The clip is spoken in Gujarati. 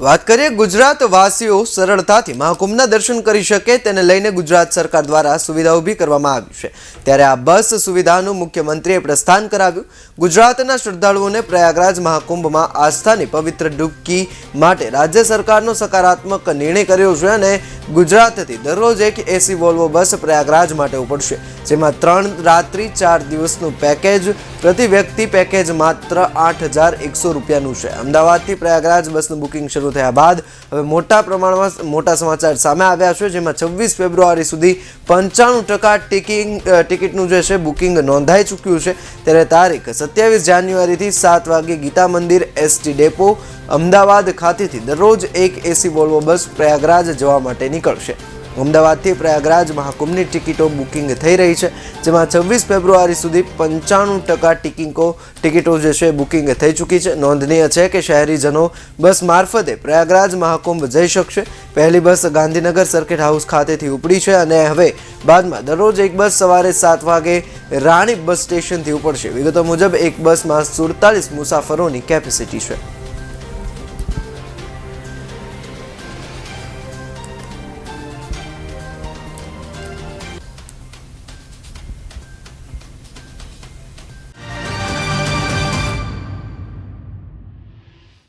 વાત કરીએ ગુજરાત વાસીઓ સરળતાથી મહાકુંભના દર્શન કરી શકે તેને લઈને ગુજરાત સરકાર દ્વારા સુવિધા ઊભી કરવામાં આવી છે. ત્યારે આ બસ સુવિધાનું મુખ્યમંત્રીએ પ્રસ્થાન કરાવ્યું. ગુજરાતના શ્રદ્ધાળુઓને પ્રયાગરાજ મહાકુંભમાં આસ્થાની પવિત્ર ડૂબકી માટે રાજ્ય સરકારનો સકારાત્મક નિર્ણય કર્યો છે અને ગુજરાતથી દરરોજ એક એસી વોલ્વો બસ પ્રયાગરાજ માટે ઉપડશે, જેમાં ત્રણ રાત્રિ ચાર દિવસનું પેકેજ, પ્રતિ વ્યક્તિ પેકેજ માત્ર આઠ હજાર એકસો રૂપિયાનું છે. અમદાવાદથી પ્રયાગરાજ બસનું બુકિંગ શરૂ થયા બાદ હવે મોટા પ્રમાણમાં મોટા સમાચાર સામે આવ્યા છે, જેમાં છવ્વીસ ફેબ્રુઆરી સુધી પંચાણું ટકા ટિકિંગ ટિકિટનું જે છે, બુકિંગ નોંધાઈ ચૂક્યું છે. ત્યારે તારીખ સત્યાવીસ જાન્યુઆરીથી સાત વાગે ગીતા મંદિર એસટી ડેપો, અમદાવાદ ખાતેથી દરરોજ એક એસી વોલ્વો બસ પ્રયાગરાજ જવા માટે નીકળશે. અમદાવાદથી પ્રયાગરાજ મહાકુંભની ટિકિટો બુકિંગ થઈ રહી છે, જેમાં છવ્વીસ ફેબ્રુઆરી સુધી પંચાણું ટકા ટિકિંગો, ટિકિટો જે છે બુકિંગ થઈ ચૂકી છે. નોંધનીય છે કે શહેરીજનો બસ મારફતે પ્રયાગરાજ મહાકુંભ જઈ શકશે. પહેલી બસ ગાંધીનગર સર્કિટ હાઉસ ખાતેથી ઉપડી છે અને હવે બાદમાં દરરોજ એક બસ સવારે સાત વાગે રાણી બસ સ્ટેશનથી ઉપડશે. વિગતો મુજબ, એક બસમાં સુડતાલીસ મુસાફરોની કેપેસિટી છે.